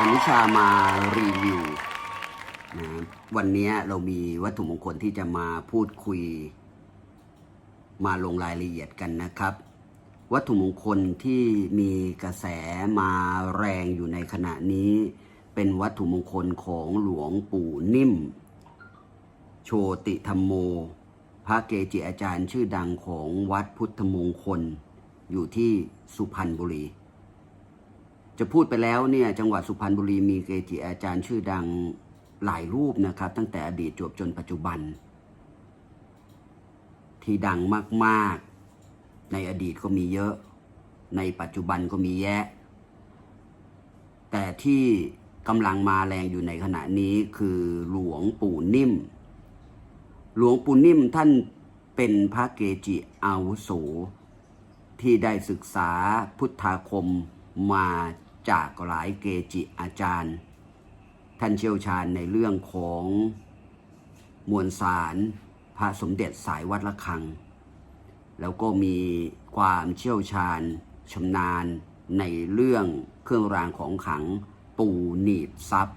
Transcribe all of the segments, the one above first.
อนุชามารีวิวนะวันนี้เรามีวัตถุมงคลที่จะมาพูดคุย มาลงรายละเอียดกันนะครับ วัตถุมงคลที่มีกระแสมาแรงอยู่ในขณะนี้ เป็นวัตถุมงคลของหลวงปู่นิ่ม โชติธรรมโม พระเกจิอาจารย์ชื่อดังของวัดพุทธมงคล อยู่ที่สุพรรณบุรี จะพูดไปแล้วเนี่ยจังหวัดสุพรรณบุรีมีเกจิอาจารย์ชื่อดังหลายรูปนะครับ ตั้งแต่อดีตจวบจนปัจจุบัน ที่ดังมากๆ ในอดีตก็มีเยอะ ในปัจจุบันก็มีแยะ แต่ที่กำลังมาแรงอยู่ในขณะนี้คือหลวงปู่นิ่ม หลวงปู่นิ่มท่านเป็นพระเกจิอาวุโสที่ได้ศึกษาพุทธาคมมา จากหลายเกจิอาจารย์ ท่านเชี่ยวชาญในเรื่องของมวลสารพระสมเด็จสายวัดละคัง แล้วก็มีความเชี่ยวชาญชำนาญในเรื่องเครื่องรางของขังปูหนีบซับ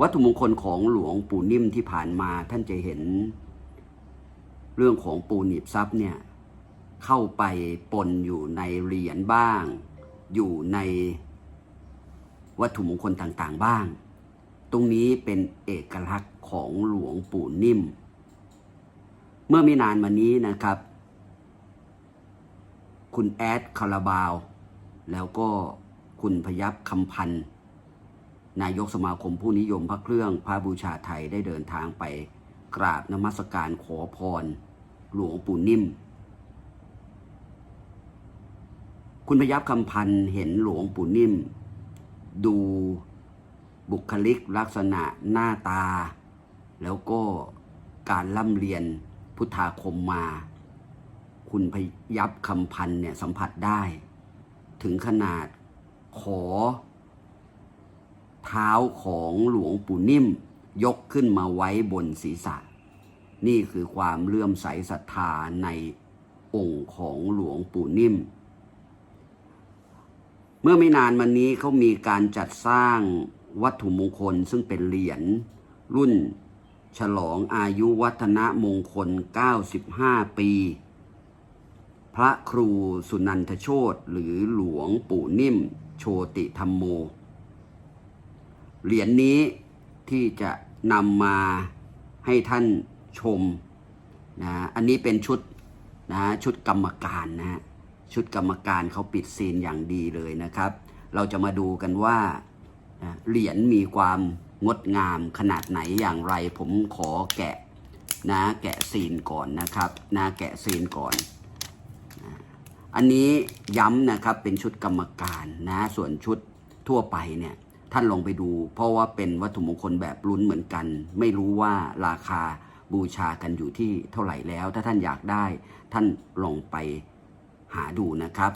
วัตถุมงคลของหลวงปู่นิ่มที่ผ่านมาท่านจะเห็น เรื่องของปูหนีบซับเนี่ยเข้าไปปนอยู่ในเหรียญบ้าง อยู่ในวัตถุมงคลต่างๆบ้าง ตรงนี้เป็นเอกลักษณ์ของหลวงปู่นิ่ม เมื่อไม่นานมานี้นะครับ คุณแอดคาราบาว แล้วก็คุณพยับคำพันธ์ นายกสมาคมผู้นิยมพระเครื่องพระบูชาไทยได้เดินทางไปกราบนมัสการขอพร หลวงปู่นิ่ม คุณพยับคำพันธ์เห็นหลวงปู่นิ่ม ดูบุคลิกลักษณะหน้าตา แล้วก็การล่ำเรียนพุทธาคมมา คุณพยับคำพันธ์เนี่ยสัมผัสได้ ถึงขนาดขอ เท้าของหลวงปู่นิ่ม ยกขึ้นมาไว้บนศีรษะ นี่คือความเลื่อมใสศรัทธาในองค์ของหลวงปู่นิ่ม เมื่อไม่นานมานี้เขามีการจัดสร้างวัตถุมงคล ซึ่งเป็นเหรียญรุ่นฉลองอายุวัฒนมงคล 95 ปี พระครูสุนันทโชตหรือหลวงปู่นิ่ม โชติธรรมโม เหรียญนี้ที่จะนำมาให้ท่านชมนะ อันนี้เป็นชุดนะชุดกรรมการนะฮะ ชุดกรรมการเขาปิดซีนอย่างดีเลยนะครับ เราจะมาดูกันว่าเหรียญมีความงดงามขนาดไหนอย่างไร ผมขอแกะนะแกะซีนก่อนนะครับนะแกะซีนก่อน อันนี้ย้ำนะครับเป็นชุดกรรมการนะส่วนชุดทั่วไปเนี่ยท่านลองไปดู เพราะว่าเป็นวัตถุมงคลแบบลุ้นเหมือนกัน ไม่รู้ว่าราคาบูชากันอยู่ที่เท่าไหร่แล้ว ถ้าท่านอยากได้ท่านลองไป หาดูนะครับ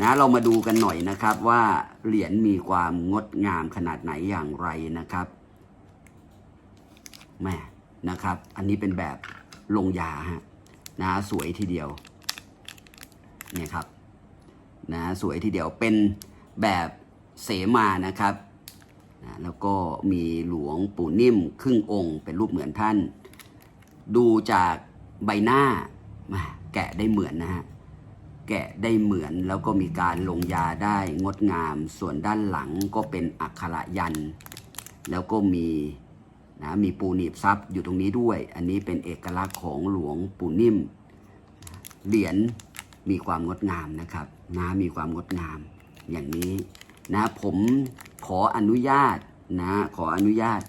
นะเรามาดูกันหน่อยนะครับว่าเหรียญมีความงดงามขนาดไหนอย่างไรนะครับแม่นะครับ อันนี้เป็นแบบลงยาฮะนะสวยทีเดียวเนี่ยครับนะสวยทีเดียวเป็นแบบเสมานะครับนะแล้วก็มีหลวงปู่นิ่มครึ่งองค์ เป็นรูปเหมือนท่าน ดูจากใบหน้ามาแกะได้เหมือนนะฮะ แกะได้เหมือนแล้วก็มีการลงยาได้งดงาม ส่วนด้านหลังก็เป็นอักขระยัน แล้วก็มีนะมีปูหนีบซับอยู่ตรงนี้ด้วย อันนี้เป็นเอกลักษณ์ของหลวงปู่นิ่ม เหรียญมีความงดงามนะครับนะมีความงดงามอย่างนี้นะผมขออนุญาตนะขออนุญาต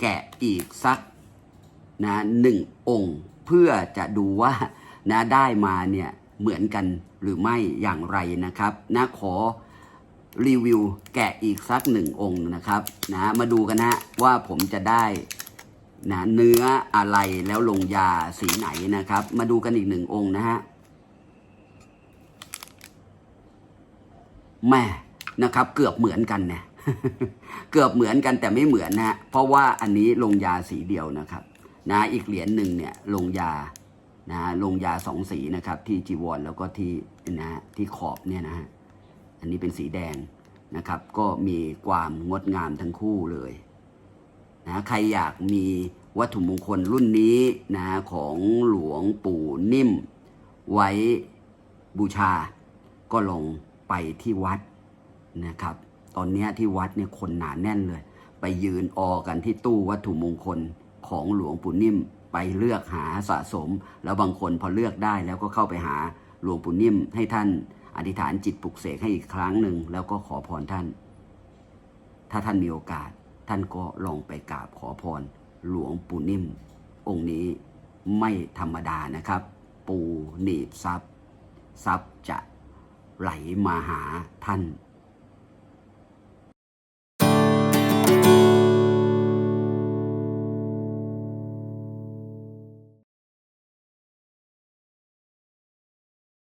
แกะอีกสักนะหนึ่งองค์ เพื่อจะดูว่านะได้มาเนี่ย เหมือนกันหรือไม่อย่างไรนะครับนะขอรีวิวแกะอีกสักหนึ่งองค์นะครับนะมาดูกันนะว่าผมจะได้นะเนื้ออะไรแล้วลงยาสีไหนนะครับ มาดูกันอีกหนึ่งองค์นะฮะแม่นะครับ เกือบเหมือนกันนะเกือบเหมือนกันแต่ไม่เหมือนนะฮะเพราะว่าอันนี้ลงยาสีเดียวนะครับ นะอีกเหรียญหนึ่งเนี่ยลงยา นะลงยาสองสีนะครับที่จีวรแล้วก็ที่นะฮะที่ขอบเนี่ยนะฮะอันนี้เป็นสีแดงนะครับ ก็มีความงดงามทั้งคู่เลยนะใครอยากมีวัตถุมงคลรุ่นนี้นะของหลวงปู่นิ่ม ไว้บูชา ก็ลองไปที่วัดนะครับ ตอนนี้ที่วัดเนี่ยคนหนาแน่นเลย ไปยืนออกันที่ตู้วัตถุมงคลของหลวงปู่นิ่ม ไปเลือกหาสะสม แล้วบางคนพอเลือกได้แล้วก็เข้าไปหาหลวงปู่นิ่มให้ท่านอธิษฐานจิตปลุกเสกให้อีกครั้งหนึ่งแล้วก็ขอพรท่าน ถ้าท่านมีโอกาส ท่านก็ลองไปกราบขอพรหลวงปู่นิ่ม องค์นี้ไม่ธรรมดานะครับ ปูหนีบทรัพย์ทรัพย์จะไหลมาหาท่าน